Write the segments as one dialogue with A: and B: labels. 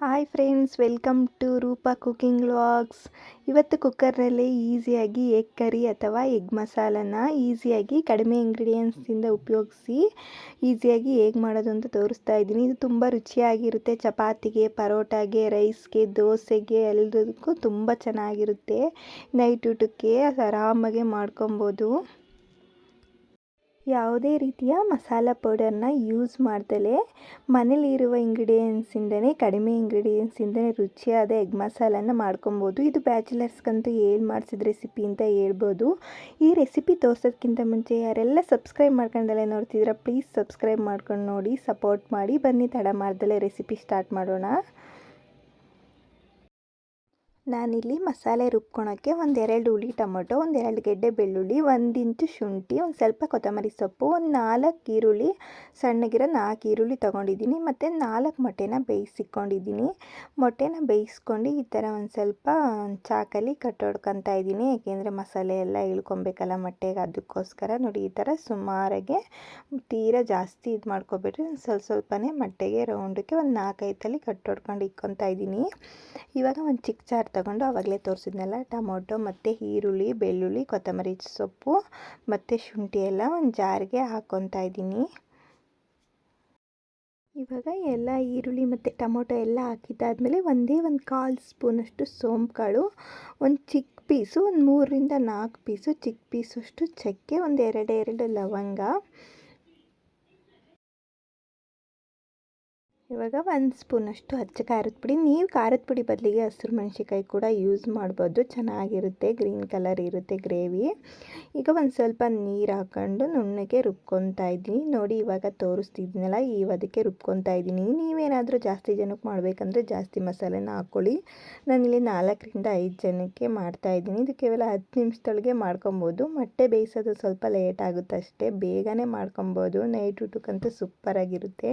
A: Hi friends welcome to Roopa cooking vlogs ಇವತ್ತು ಕುಕ್ಕರ್ನಲ್ಲೇ ಈಸಿಯಾಗಿ ಎಗ್ ಕರಿ ಅಥವಾ ಎಗ್ ಮಸಾಲನ ಈಸಿಯಾಗಿ ಕಡಿಮೆ ಇಂಗ್ರೀಡಿಯೆಂಟ್ಸಿಂದ ಉಪಯೋಗಿಸಿ ಈಸಿಯಾಗಿ ಹೇಗೆ ಮಾಡೋದು ಅಂತ ತೋರಿಸ್ತಾ ಇದ್ದೀನಿ. ಇದು ತುಂಬ ರುಚಿಯಾಗಿರುತ್ತೆ. ಚಪಾತಿಗೆ, ಪರೋಟಾಗೆ ರೈಸ್ಗೆ ದೋಸೆಗೆ ಎಲ್ಲದಕ್ಕೂ ತುಂಬ ಚೆನ್ನಾಗಿರುತ್ತೆ. ನೈಟ್ ಊಟಕ್ಕೆ ಆರಾಮಾಗೆ ಮಾಡ್ಕೊಬೋದು. ಯಾವುದೇ ರೀತಿಯ ಮಸಾಲ ಪೌಡರ್ನ ಯೂಸ್ ಮಾಡ್ದಲೇ ಮನೇಲಿರುವ ಇಂಗ್ರೀಡಿಯೆಂಟ್ಸಿಂದನೇ, ಕಡಿಮೆ ಇಂಗ್ರೀಡಿಯೆಂಟ್ಸಿಂದನೇ ರುಚಿಯಾದ ಎಗ್ ಮಸಾಲನ ಮಾಡ್ಕೊಬೋದು. ಇದು ಬ್ಯಾಚುಲರ್ಸ್ಗಂತೂ ಏನು ಮಾಡಿಸಿದ ರೆಸಿಪಿ ಅಂತ ಹೇಳ್ಬೋದು. ಈ ರೆಸಿಪಿ ತೋರ್ಸೋದಕ್ಕಿಂತ ಮುಂಚೆ ಯಾರೆಲ್ಲ ಸಬ್ಸ್ಕ್ರೈಬ್ ಮಾಡ್ಕೊಂಡಲ್ಲೇ ನೋಡ್ತಿದ್ದೀರಾ, ಪ್ಲೀಸ್ ಸಬ್ಸ್ಕ್ರೈಬ್ ಮಾಡ್ಕೊಂಡು ನೋಡಿ, ಸಪೋರ್ಟ್ ಮಾಡಿ. ಬನ್ನಿ, ತಡ ಮಾಡ್ದಲೇ ರೆಸಿಪಿ ಸ್ಟಾರ್ಟ್ ಮಾಡೋಣ. ನಾನಿಲ್ಲಿ ಮಸಾಲೆ ರುಬ್ಕೊಳಕ್ಕೆ ಒಂದೆರಡು ಹುಳಿ ಟೊಮೊಟೊ, ಒಂದೆರಡು ಗೆಡ್ಡೆ ಬೆಳ್ಳುಳ್ಳಿ ಒಂದು ಇಂಚು ಶುಂಠಿ, ಒಂದು ಸ್ವಲ್ಪ ಕೊತ್ತಂಬರಿ ಸೊಪ್ಪು, ಒಂದು ನಾಲ್ಕು ಈರುಳ್ಳಿ ಸಣ್ಣಗಿರೋ ನಾಲ್ಕು ಈರುಳ್ಳಿ ತೊಗೊಂಡಿದ್ದೀನಿ. ಮತ್ತು ನಾಲ್ಕು ಮೊಟ್ಟೆನ ಬೇಯಿಸಿಕೊಂಡಿದ್ದೀನಿ. ಮೊಟ್ಟೆನ ಬೇಯಿಸ್ಕೊಂಡು ಈ ಥರ ಒಂದು ಸ್ವಲ್ಪ ಚಾಕಲ್ಲಿ ಕಟ್ಟೊಡ್ಕೊತಾ ಇದ್ದೀನಿ. ಏಕೆಂದರೆ ಮಸಾಲೆ ಎಲ್ಲ ಇಳ್ಕೊಬೇಕಲ್ಲ ಮೊಟ್ಟೆಗೆ, ಅದಕ್ಕೋಸ್ಕರ ನೋಡಿ ಈ ಥರ ಸುಮಾರಾಗೆ ತೀರಾ ಜಾಸ್ತಿ ಇದು ಮಾಡ್ಕೊಬೇಡ್ರಿ. ಒಂದು ಸ್ವಲ್ಪ ಸ್ವಲ್ಪನೇ ಮೊಟ್ಟೆಗೆ ರೌಂಡಕ್ಕೆ ಒಂದು ನಾಲ್ಕೈತಲ್ಲಿ ಕಟ್ಟೊಡ್ಕೊಂಡು ಇಕ್ಕೊತಾ ಇದ್ದೀನಿ. ಇವಾಗ ಒಂದು ಚಿಕ್ಕ ಜಾರ್ ತಗೊಂಡು ಆವಾಗಲೇ ತೋರಿಸಿದ್ನಲ್ಲ, ಟೊಮೊಟೊ ಮತ್ತು ಈರುಳ್ಳಿ, ಬೆಳ್ಳುಳ್ಳಿ, ಕೊತ್ತಂಬರಿ ಸೊಪ್ಪು ಮತ್ತು ಶುಂಠಿ ಎಲ್ಲ ಒಂದು ಜಾರಿಗೆ ಹಾಕ್ಕೊತಾ ಇದ್ದೀನಿ. ಇವಾಗ ಎಲ್ಲ ಈರುಳ್ಳಿ ಮತ್ತು ಟೊಮೊಟೊ ಎಲ್ಲ ಹಾಕಿದ್ದಾದಮೇಲೆ ಒಂದೇ ಒಂದು ಕಾಲು ಸ್ಪೂನಷ್ಟು ಸೋಂಪು ಕಾಳು ಒಂದು ಚಿಕ್ಕ ಪೀಸು, ಒಂದು ಮೂರರಿಂದ ನಾಲ್ಕು ಪೀಸು ಚಿಕ್ಕ ಪೀಸಷ್ಟು ಚಕ್ಕೆ, ಒಂದು ಎರಡೆರಡು ಎರಡು ಲವಂಗ ಇವಾಗ ಒಂದು ಸ್ಪೂನಷ್ಟು ಹಚ್ಚ ಖಾರದ ಪುಡಿ. ನೀವು ಖಾರದ ಪುಡಿ ಬದಲಿಗೆ ಹಸಿರು ಮೆಣಸಿಕಾಯಿ ಕೂಡ ಯೂಸ್ ಮಾಡ್ಬೋದು. ಚೆನ್ನಾಗಿರುತ್ತೆ ಗ್ರೀನ್ ಕಲರ್ ಇರುತ್ತೆ ಗ್ರೇವಿ ಈಗ ಒಂದು ಸ್ವಲ್ಪ ನೀರು ಹಾಕ್ಕೊಂಡು ನುಣ್ಣಗೆ ರುಬ್ಕೊತಾ ಇದ್ದೀನಿ. ನೋಡಿ ಇವಾಗ ತೋರಿಸ್ತಿದ್ದೀನಲ್ಲ ಅದಕ್ಕೆ ರುಬ್ಕೊತಾ ಇದ್ದೀನಿ. ನೀವೇನಾದರೂ ಜಾಸ್ತಿ ಜನಕ್ಕೆ ಮಾಡಬೇಕಂದ್ರೆ ಜಾಸ್ತಿ ಮಸಾಲೆನ ಹಾಕ್ಕೊಳ್ಳಿ ನಾನಿಲ್ಲಿ ನಾಲ್ಕರಿಂದ ಐದು ಜನಕ್ಕೆ ಮಾಡ್ತಾಯಿದ್ದೀನಿ ಇದು ಕೇವಲ ಹತ್ತು ನಿಮಿಷದೊಳಗೆ ಮಾಡ್ಕೊಬೋದು. ಮೊಟ್ಟೆ ಬೇಯಿಸೋದು ಸ್ವಲ್ಪ ಲೇಟ್ ಆಗುತ್ತೆ ಅಷ್ಟೇ ಬೇಗನೆ ಮಾಡ್ಕೊಬೋದು. ನೈಟ್ ಊಟಕ್ಕಂತೂ ಸೂಪರಾಗಿರುತ್ತೆ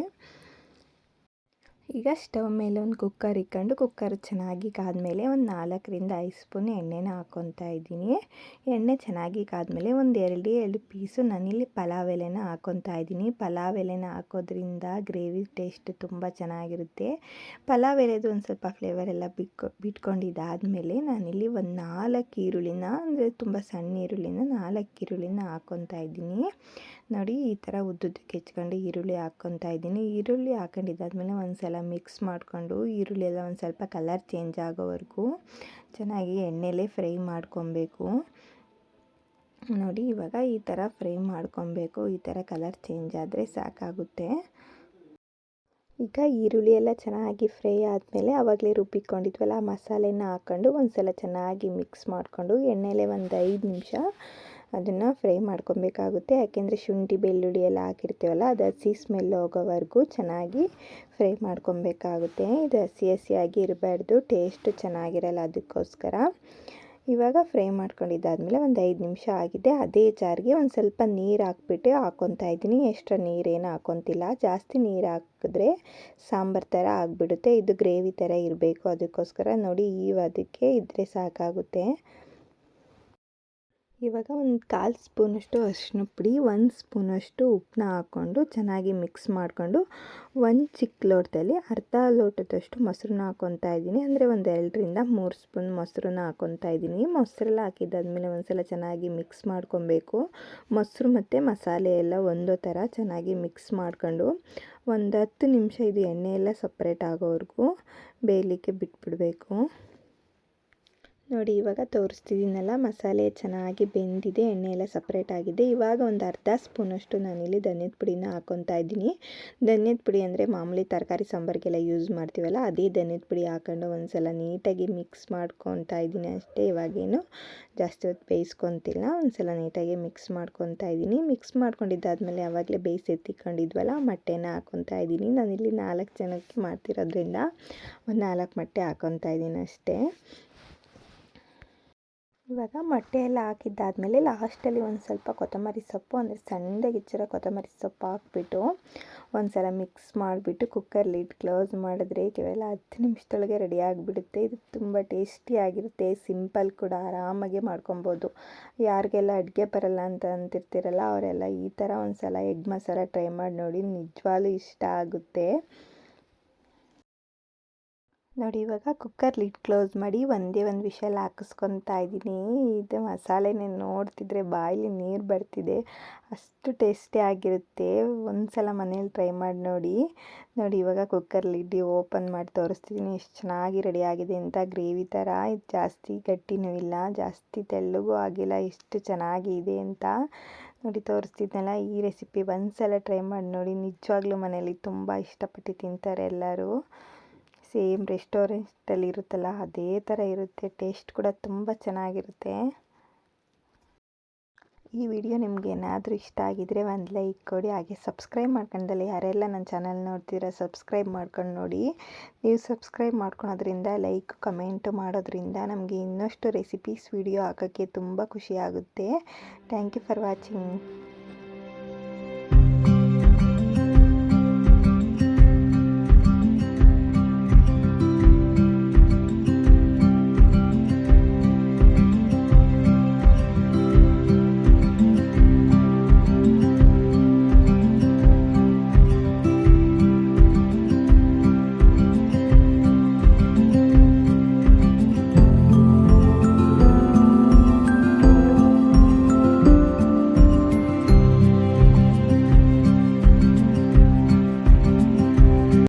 A: ಈಗ ಸ್ಟವ್ ಮೇಲೆ ಒಂದು ಕುಕ್ಕರ್ ಇಕ್ಕೊಂಡು ಕುಕ್ಕರ್ ಚೆನ್ನಾಗಿ ಕಾದ್ಮೇಲೆ ಒಂದು ನಾಲ್ಕರಿಂದ ಐದು ಸ್ಪೂನ್ ಎಣ್ಣೆನ ಹಾಕ್ಕೊತಾ ಇದ್ದೀನಿ. ಎಣ್ಣೆ ಚೆನ್ನಾಗಿ ಕಾದ್ಮೇಲೆ ಒಂದು ಎರಡು ಎರಡು ಪೀಸು ನಾನಿಲ್ಲಿ ಪಲಾವ್ ಎಲೆನ ಹಾಕ್ಕೊತಾ ಇದ್ದೀನಿ. ಪಲಾವ್ ಎಲೆನ ಹಾಕೋದ್ರಿಂದ ಗ್ರೇವಿ ಟೇಸ್ಟ್ ತುಂಬ ಚೆನ್ನಾಗಿರುತ್ತೆ. ಪಲಾವ್ ಎಲೆದು ಒಂದು ಸ್ವಲ್ಪ ಫ್ಲೇವರ್ ಎಲ್ಲ ಬಿಟ್ಕೊ ಬಿಟ್ಕೊಂಡಿದ್ದಾದಮೇಲೆ ನಾನಿಲ್ಲಿ ಒಂದು ನಾಲ್ಕು ಈರುಳ್ಳಿನ, ಅಂದರೆ ತುಂಬ ಸಣ್ಣ ಈರುಳ್ಳಿನ ನಾಲ್ಕು ಈರುಳ್ಳಿನ ಹಾಕ್ಕೊತಾ ಇದ್ದೀನಿ. ನೋಡಿ ಈ ಥರ ಉದ್ದುದ್ದಕ್ಕೆ ಹೆಚ್ಕೊಂಡು ಈರುಳ್ಳಿ ಹಾಕ್ಕೊತಾ ಇದ್ದೀನಿ. ಈರುಳ್ಳಿ ಹಾಕೊಂಡಿದ್ದಾದ್ಮೇಲೆ ಒಂದು ಸಲ ಮಿಕ್ಸ್ ಮಾಡಿಕೊಂಡು ಈರುಳ್ಳಿ ಎಲ್ಲ ಒಂದು ಸ್ವಲ್ಪ ಕಲರ್ ಚೇಂಜ್ ಆಗೋವರೆಗೂ ಚೆನ್ನಾಗಿ ಎಣ್ಣೆಲೇ ಫ್ರೈ ಮಾಡ್ಕೊಬೇಕು. ನೋಡಿ ಇವಾಗ ಈ ಥರ ಫ್ರೈ ಮಾಡ್ಕೊಬೇಕು. ಈ ಥರ ಕಲರ್ ಚೇಂಜ್ ಆದರೆ ಸಾಕಾಗುತ್ತೆ. ಈಗ ಈರುಳ್ಳಿ ಎಲ್ಲ ಚೆನ್ನಾಗಿ ಫ್ರೈ ಆದಮೇಲೆ ಆವಾಗಲೇ ರುಬ್ಬಿಕೊಂಡಿದ್ವಲ್ಲ ಆ ಮಸಾಲೆನ ಹಾಕ್ಕೊಂಡು ಒಂದು ಸಲ ಚೆನ್ನಾಗಿ ಮಿಕ್ಸ್ ಮಾಡಿಕೊಂಡು ಎಣ್ಣೆಲೆ ಒಂದು ಐದು ನಿಮಿಷ ಅದನ್ನು ಫ್ರೈ ಮಾಡ್ಕೊಬೇಕಾಗುತ್ತೆ. ಯಾಕೆಂದರೆ ಶುಂಠಿ, ಬೆಳ್ಳುಳ್ಳಿ ಎಲ್ಲ ಹಾಕಿರ್ತೀವಲ್ಲ, ಅದು ಹಸಿ ಸ್ಮೆಲ್ ಹೋಗೋವರೆಗೂ ಚೆನ್ನಾಗಿ ಫ್ರೈ ಮಾಡ್ಕೊಬೇಕಾಗುತ್ತೆ. ಇದು ಹಸಿ ಹಸಿಯಾಗಿ ಇರಬಾರ್ದು ಟೇಸ್ಟ್ ಚೆನ್ನಾಗಿರಲ್ಲ ಅದಕ್ಕೋಸ್ಕರ. ಇವಾಗ ಫ್ರೈ ಮಾಡ್ಕೊಂಡಿದ್ದಾದಮೇಲೆ ಒಂದು ಐದು ನಿಮಿಷ ಆಗಿದೆ. ಅದೇ ಜಾರಿಗೆ ಒಂದು ಸ್ವಲ್ಪ ನೀರು ಹಾಕ್ಬಿಟ್ಟು ಹಾಕ್ಕೊತಾ ಇದ್ದೀನಿ. ಎಕ್ಸ್ಟ್ರಾ ನೀರೇನು ಹಾಕ್ಕೊತಿಲ್ಲ ಜಾಸ್ತಿ ನೀರು ಹಾಕಿದ್ರೆ ಸಾಂಬಾರು ಥರ ಆಗಿಬಿಡುತ್ತೆ. ಇದು ಗ್ರೇವಿ ಥರ ಇರಬೇಕು. ಅದಕ್ಕೋಸ್ಕರ ನೋಡಿ, ಈ ಅದಕ್ಕೆ ಇದ್ದರೆ ಸಾಕಾಗುತ್ತೆ. ಇವಾಗ ಒಂದು ಕಾಲು ಸ್ಪೂನಷ್ಟು ಅರಿಶಿನ ಪುಡಿ, ಒಂದು ಸ್ಪೂನಷ್ಟು ಉಪ್ಪನ್ನ ಹಾಕ್ಕೊಂಡು ಚೆನ್ನಾಗಿ ಮಿಕ್ಸ್ ಮಾಡಿಕೊಂಡು ಒಂದು ಚಿಕ್ಕ ಲೋಟದಲ್ಲಿ ಅರ್ಧ ಲೋಟದಷ್ಟು ಮೊಸರನ್ನ ಹಾಕ್ಕೊತಾ ಇದ್ದೀನಿ. ಅಂದರೆ ಒಂದು ಎರಡರಿಂದ ಮೂರು ಸ್ಪೂನ್ ಮೊಸರನ್ನ ಹಾಕ್ಕೊತಾ ಇದ್ದೀನಿ. ಮೊಸರೆಲ್ಲ ಹಾಕಿದ್ದಾದ್ಮೇಲೆ ಒಂದು ಸಲ ಚೆನ್ನಾಗಿ ಮಿಕ್ಸ್ ಮಾಡ್ಕೊಬೇಕು. ಮೊಸರು ಮತ್ತು ಮಸಾಲೆ ಎಲ್ಲ ಒಂದೋ ಥರ ಚೆನ್ನಾಗಿ ಮಿಕ್ಸ್ ಮಾಡ್ಕೊಂಡು ಒಂದು ಹತ್ತು ನಿಮಿಷ ಇದು ಎಣ್ಣೆ ಎಲ್ಲ ಸಪ್ರೇಟ್ ಆಗೋವರೆಗೂ ಬೇಯಲಿಕ್ಕೆ ಬಿಟ್ಬಿಡಬೇಕು. ನೋಡಿ, ಇವಾಗ ತೋರಿಸ್ತಿದ್ದೀನಲ್ಲ, ಮಸಾಲೆ ಚೆನ್ನಾಗಿ ಬೆಂದಿದೆ ಎಣ್ಣೆ ಎಲ್ಲ ಸಪ್ರೇಟ್ ಆಗಿದೆ. ಇವಾಗ ಒಂದು ಅರ್ಧ ಸ್ಪೂನಷ್ಟು ನಾನಿಲ್ಲಿ ಧನ್ಯದ ಪುಡಿನ ಹಾಕ್ಕೊತಾ ಇದ್ದೀನಿ. ಧನ್ಯದ ಪುಡಿ ಅಂದರೆ ಮಾಮೂಲಿ ತರಕಾರಿ ಸಾಂಬಾರಿಗೆಲ್ಲ ಯೂಸ್ ಮಾಡ್ತೀವಲ್ಲ, ಅದೇ ಧನ್ಯದ ಪುಡಿ ಹಾಕೊಂಡು ಒಂದು ಸಲ ನೀಟಾಗಿ ಮಿಕ್ಸ್ ಮಾಡ್ಕೊತಾ ಇದ್ದೀನಿ ಅಷ್ಟೇ. ಇವಾಗೇನು ಜಾಸ್ತಿ ಹೊತ್ತು ಬೇಯಿಸ್ಕೊತಿಲ್ಲ ಒಂದು ಸಲ ನೀಟಾಗಿ ಮಿಕ್ಸ್ ಮಾಡ್ಕೊತಾ ಇದ್ದೀನಿ. ಮಿಕ್ಸ್ ಮಾಡ್ಕೊಂಡಿದ್ದಾದಮೇಲೆ ಆವಾಗಲೇ ಬೇಯಿಸಿ ಎತ್ತಿಕೊಂಡಿದ್ವಲ್ಲ, ಮೊಟ್ಟೆನ ಹಾಕ್ಕೊತಾ ಇದ್ದೀನಿ. ನಾನಿಲ್ಲಿ ನಾಲ್ಕು ಜನಕ್ಕೆ ಮಾಡ್ತಿರೋದ್ರಿಂದ ಒಂದು ನಾಲ್ಕು ಮೊಟ್ಟೆ ಹಾಕ್ಕೊತಾ ಇದ್ದೀನಿ ಅಷ್ಟೇ. ಇವಾಗ ಮೊಟ್ಟೆ ಎಲ್ಲ ಹಾಕಿದ್ದಾದಮೇಲೆ ಲಾಸ್ಟಲ್ಲಿ ಒಂದು ಸ್ವಲ್ಪ ಕೊತ್ತಂಬರಿ ಸೊಪ್ಪು, ಅಂದರೆ ಸಣ್ಣದಾಗಿ ಕೊತ್ತಂಬರಿ ಸೊಪ್ಪು ಹಾಕ್ಬಿಟ್ಟು ಒಂದು ಸಲ ಮಿಕ್ಸ್ ಮಾಡಿಬಿಟ್ಟು ಕುಕ್ಕರ್ ಲಿಡ್ ಕ್ಲೋಸ್ ಮಾಡಿದ್ರೆ ಕೇವಲ ಹತ್ತು ನಿಮಿಷದೊಳಗೆ ರೆಡಿ ಆಗಿಬಿಡುತ್ತೆ. ಇದು ತುಂಬ ಟೇಸ್ಟಿಯಾಗಿರುತ್ತೆ ಸಿಂಪಲ್ ಕೂಡ, ಆರಾಮಾಗೆ ಮಾಡ್ಕೊಬೋದು. ಯಾರಿಗೆಲ್ಲ ಅಡುಗೆ ಬರಲ್ಲ ಅಂತ ಅಂತಿರ್ತೀರಲ್ಲ, ಅವರೆಲ್ಲ ಈ ಥರ ಒಂದು ಸಲ ಎಗ್ ಮಸಾಲ ಟ್ರೈ ಮಾಡಿ ನೋಡಿ, ನಿಜವಾಗ್ಲೂ ಇಷ್ಟ ಆಗುತ್ತೆ. ನೋಡಿ, ಇವಾಗ ಕುಕ್ಕರ್ ಲಿಡ್ ಕ್ಲೋಸ್ ಮಾಡಿ ಒಂದೇ ಒಂದು ವಿಷಲ್ ಹಾಕಿಸ್ಕೊತಾ ಇದ್ದೀನಿ. ಇದು ಮಸಾಲೆನೇ ನೋಡ್ತಿದ್ರೆ ಬಾಯಲ್ಲಿ ನೀರು ಬರ್ತಿದೆ. ಅಷ್ಟು ಟೇಸ್ಟಿ ಆಗಿರುತ್ತೆ. ಒಂದು ಸಲ ಮನೇಲಿ ಟ್ರೈ ಮಾಡಿ ನೋಡಿ. ನೋಡಿ, ಇವಾಗ ಕುಕ್ಕರ್ ಲಿಡ್ಡಿ ಓಪನ್ ಮಾಡಿ ತೋರಿಸ್ತಿದ್ದೀನಿ ಎಷ್ಟು ಚೆನ್ನಾಗಿ ರೆಡಿ ಆಗಿದೆ ಅಂತ. ಗ್ರೇವಿ ಥರ ಇದು ಜಾಸ್ತಿ ಗಟ್ಟಿನೂ ಇಲ್ಲ. ಜಾಸ್ತಿ ತೆಳ್ಳಗೂ ಆಗಿಲ್ಲ. ಎಷ್ಟು ಚೆನ್ನಾಗಿದೆ ಅಂತ. ನೋಡಿ, ತೋರಿಸ್ತಿದ್ನಲ್ಲ, ಈ ರೆಸಿಪಿ ಒಂದು ಸಲ ಟ್ರೈ ಮಾಡಿ ನೋಡಿ. ನಿಜವಾಗ್ಲೂ ಮನೇಲಿ ತುಂಬ ಇಷ್ಟಪಟ್ಟು ತಿಂತಾರೆ ಎಲ್ಲರೂ. ಸೇಮ್ ರೆಸ್ಟೋರೆಂಟಲ್ಲಿ ಇರುತ್ತಲ್ಲ, ಅದೇ ಥರ ಇರುತ್ತೆ, ಟೇಸ್ಟ್ ಕೂಡ ತುಂಬ ಚೆನ್ನಾಗಿರುತ್ತೆ. ಈ ವಿಡಿಯೋ ನಿಮ್ಗೆ ಏನಾದರೂ ಇಷ್ಟ ಆಗಿದ್ರೆ ಒಂದು ಲೈಕ್ ಕೊಡಿ, ಹಾಗೆ ಸಬ್ಸ್ಕ್ರೈಬ್ ಮಾಡ್ಕೊಂಡಲ್ಲಿ ಯಾರೆಲ್ಲ ನನ್ನ ಚಾನಲ್ ನೋಡ್ತೀರಾ ಸಬ್ಸ್ಕ್ರೈಬ್ ಮಾಡ್ಕೊಂಡು ನೋಡಿ. ನೀವು ಸಬ್ಸ್ಕ್ರೈಬ್ ಮಾಡ್ಕೊಳೋದ್ರಿಂದ, ಲೈಕ್, ಕಮೆಂಟ್ ಮಾಡೋದ್ರಿಂದ ನಮಗೆ ಇನ್ನಷ್ಟು ರೆಸಿಪೀಸ್, ವಿಡಿಯೋ ಹಾಕೋಕ್ಕೆ ತುಂಬ ಖುಷಿ ಆಗುತ್ತೆ. Thank you for watching.